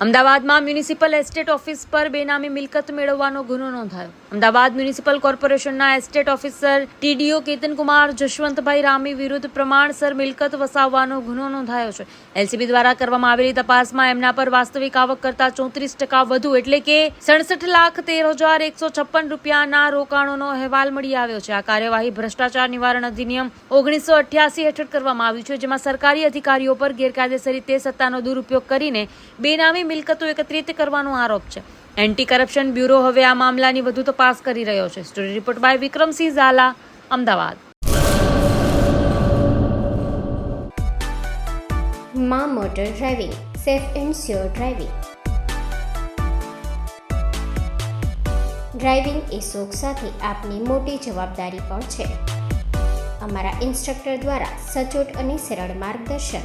અમદાવાદમાં municipal estate office પર બેનામી મિલકત મેળવવાનો ગુનો નોંધાયો. અમદાવાદ મ્યુનિસિપલ કોર્પોરેશનના estate officer TDO Ketankumar Jashwantbhai Rami વિરુદ્ધ પ્રમાણસર મિલકત વસાવવાનો ગુનો નોંધાયો છે. એલસીબી દ્વારા કરવામાં આવેલી તપાસમાં એમના પર વાસ્તવિક આવક કરતા ચોત્રીસ ટકા વધુ એટલે કે સડસઠ લાખ તેર હજાર એકસો છપ્પન રૂપિયાના રોકાણોનો અહેવાલ મળી આવ્યો છે. આ કાર્યવાહી ભ્રષ્ટાચાર નિવારણ અધિનિયમ ઓગણીસો અઠ્યાસી હેઠળ કરવામાં આવ્યું છે, જેમાં સરકારી અધિકારીઓ પર ગેરકાયદેસર રીતે સત્તાનો દુરુપયોગ કરીને બેનામી મિલકતો એકત્રિત કરવાનો આરોપ છે. એન્ટી કરપ્શન બ્યુરો હવે આ મામલાની વધુ તપાસ કરી રહ્યો છે. Story report by Vikramsinh Zala Ahmedabad. મા motor driving safe and sure driving driving એ શોખ સાથે આપની મોટી જવાબદારી પણ છે. અમારા ઇન્સ્ટ્રક્ટર દ્વારા સચોટ અને સરળ માર્ગદર્શન.